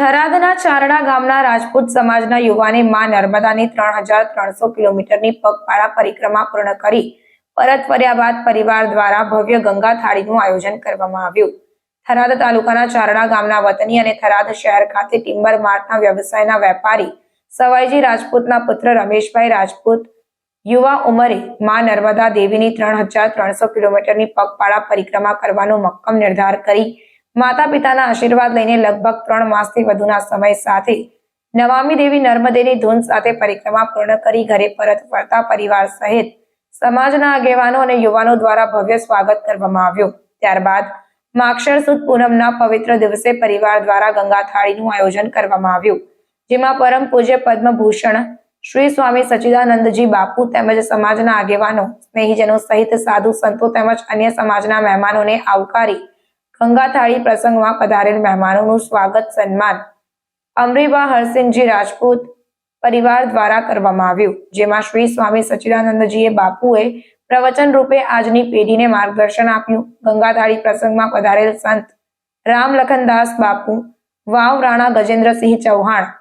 થરાદના ચારડા ગામના રાજપૂત સમાજના યુવાને માં નર્મદાની ત્રણ હજાર ત્રણસો કિલોમીટરની પગપાળા પરિક્રમા પૂર્ણ કરી, પરત ફર્યા બાદ પરિવાર દ્વારા ભવ્ય ગંગા થાળીનું આયોજન કરવામાં આવ્યું. થરાદ તાલુકાના ચારડા ગામના વતની અને થરાદ શહેર ખાતે ટિમ્બર માર્ટના વ્યવસાયના વેપારી સવાઈજી રાજપૂતના પુત્ર રમેશભાઈ રાજપૂત યુવા ઉંમરે માં નર્મદા દેવીની ત્રણ હજાર ત્રણસો કિલોમીટરની પગપાળા પરિક્રમા કરવાનો મક્કમ નિર્ધાર કરી માતા પિતાના આશીર્વાદ લઈને લગભગ ત્રણ માસથી વધુના સમય સાથે નવામી દેવી નર્મદેની ધૂન સાથે પરિક્રમા પૂર્ણ કરી ઘરે પરત ફરતા પરિવાર સહિત સમાજના આગેવાનો અને યુવાનો દ્વારા ભવ્ય સ્વાગત કરવામાં આવ્યું. ત્યારબાદ માક્ષર સુદ પૂનમના પવિત્ર દિવસે પરિવાર દ્વારા ગંગા થાળીનું આયોજન કરવામાં આવ્યું, જેમાં પરમ પૂજ્ય પદ્મભૂષણ શ્રી સ્વામી સચ્ચિદાનંદજી બાપુ તેમજ સમાજના આગેવાનો, સ્નેહીજનો સહિત સાધુ સંતો તેમજ અન્ય સમાજના મહેમાનોને આવકારી ગંગા થાળી પ્રસંગમાં પધારેલ મહેમાનોનું સ્વાગત સન્માન અમરીબા હરસિંહજી રાજપૂત પરિવાર દ્વારા કરવામાં આવ્યું, જેમાં શ્રી સ્વામી સચિદાનંદજીએ બાપુએ પ્રવચન રૂપે આજની પેઢીને માર્ગદર્શન આપ્યું. ગંગાથાળી પ્રસંગમાં પધારેલ સંત રામ લખનદાસ બાપુ, વાવ રાણા ગજેન્દ્રસિંહ ચૌહાણ,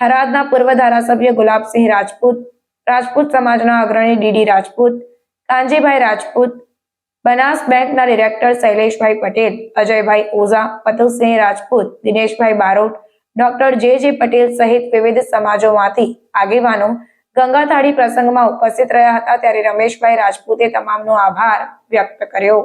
થરાદના પૂર્વ ધારાસભ્ય ગુલાબસિંહ રાજપૂત રાજપૂત સમાજના અગ્રણી ડીડી રાજપૂત, કાંજીભાઈ રાજપૂત બનાસ બેંકના director Shaileshbhai Patel, Ajaybhai Ojha Patulsinh Rajput, Dineshbhai Barot, doctor J J Patel સહિત વિવિધ સમાજોમાંથી આગેવાનો ગંગાથાળી પ્રસંગમાં ઉપસ્થિત રહ્યા હતા. ત્યારે રમેશભાઈ રાજપૂતે તમામનો આભાર વ્યક્ત કર્યો.